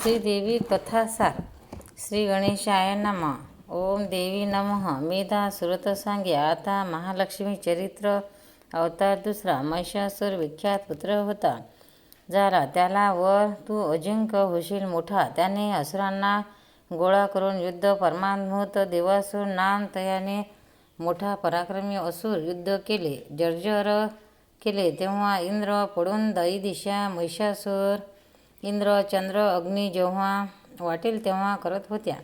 श्रीदेवी कथासार श्री गणेशाय नम ओम देवी नमः मेधा सुरत सांगे आता महालक्ष्मी चरित्र अवतार दुसरा महिषासूर विख्यात पुत्र होता झाला त्याला वर तू अजिंक्य होशील मोठा त्याने असुरांना गोळा करून युद्ध परमात्मूत देवासूर नाम तयाने मोठा पराक्रमी असुर युद्ध केले जर्जर केले तेव्हा इंद्र पडून दई दिशा महिषासूर इंद्र चंद्र अग्नी जेव्हा वाटेल तेव्हा करत होत्या.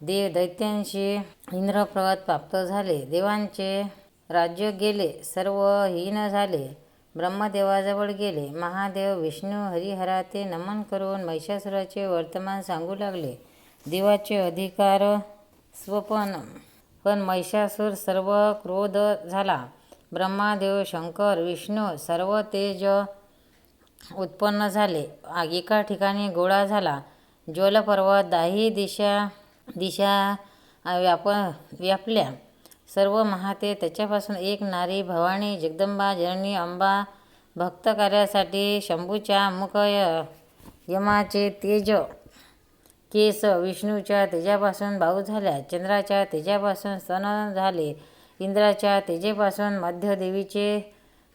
देव दैत्यांशी इंद्रप्रवत प्राप्त झाले. देवांचे राज्य गेले. सर्व हीन झाले. ब्रह्मदेवाजवळ गेले. महादेव विष्णू हरिहराते नमन करून महिषासुराचे वर्तमान सांगू लागले. देवाचे अधिकार स्वपन. पण महिषासूर सर्व क्रोध झाला. ब्रह्मादेव शंकर विष्णू सर्व तेज उत्पन्न झाले. आग एका ठिकाणी गोळा झाला. ज्वलपर्वत दाही दिशा दिशा व्याप व्यापल्या. सर्व महाते त्याच्यापासून एक नारी भवानी जगदंबा जननी अंबा भक्त कार्यासाठी शंभूच्या मुख यमाचे तेज केस विष्णूच्या तेजापासून भाऊ झाल्या चंद्राच्या तेजापासून स्तन झाले इंद्राच्या तेजेपासून मध्य देवीचे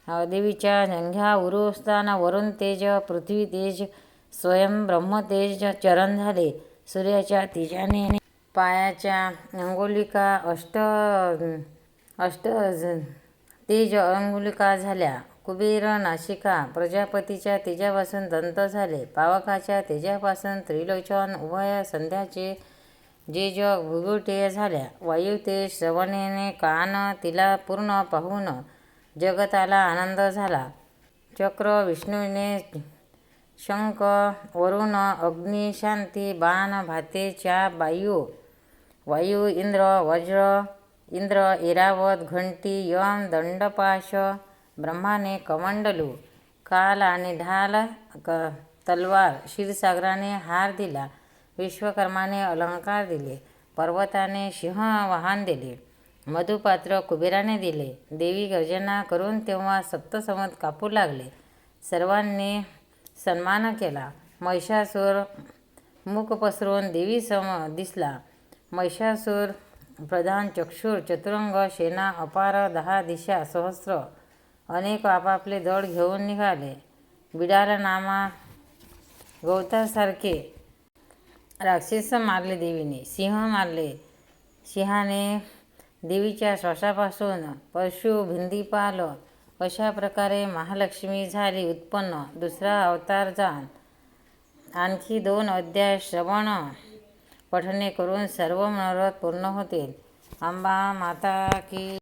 देवीच्या जंघ्या उरुस्थान वरुण तेज पृथ्वी तेज स्वयं ब्रह्मतेज चरण झाले सूर्याच्या तेजाने पायाच्या अंगुलिका अष्ट अष्ट तेज अंगुलिका झाल्या. कुबेर नाशिका प्रजापतीच्या तेजापासून दंत झाले. पावकाच्या तेजापासून त्रिलोचन उभय संध्याचे जे जग भुगुटे झाल्या वायुतेज श्रवणेने कान तिला पूर्ण पाहून जगताला आनंद झाला. चक्र विष्णूने शंख वरुण अग्नी शांती बाण भातेच्या वायू वायू इंद्र वज्र इंद्र ऐरावत घंटी यम दंडपाश ब्रह्माने कमंडलू काल आणि ढाल क तलवार क्षीरसागराने हार दिला विश्वकर्माने अलंकार दिले पर्वताने सिंह वाहन दिले. मधुपात्र कुबेराने दिले. देवी गर्जना करून तेव्हा सप्तसमत कापू लागले. सर्वांनी सन्मान केला. महिषासूर मुख पसरून देवीसम दिसला. महिषासूर प्रधान चक्षुर चतुरंग सेना अपार दहा दिशा सहस्र अनेक आपापले दळ घेऊन निघाले. बिडालनामा गवतासारखे राक्षस मारले देवीने. सिंह मारले. सिंहाने देवीच्या श्वासापासून पशु भिंदीपाल अशा प्रकारे महालक्ष्मी झाली उत्पन्न. दुसरा अवतार जाण. आणखी दोन अध्याय श्रवण पठणे करून सर्व मनोरथ पूर्ण होतील. अंबा माता की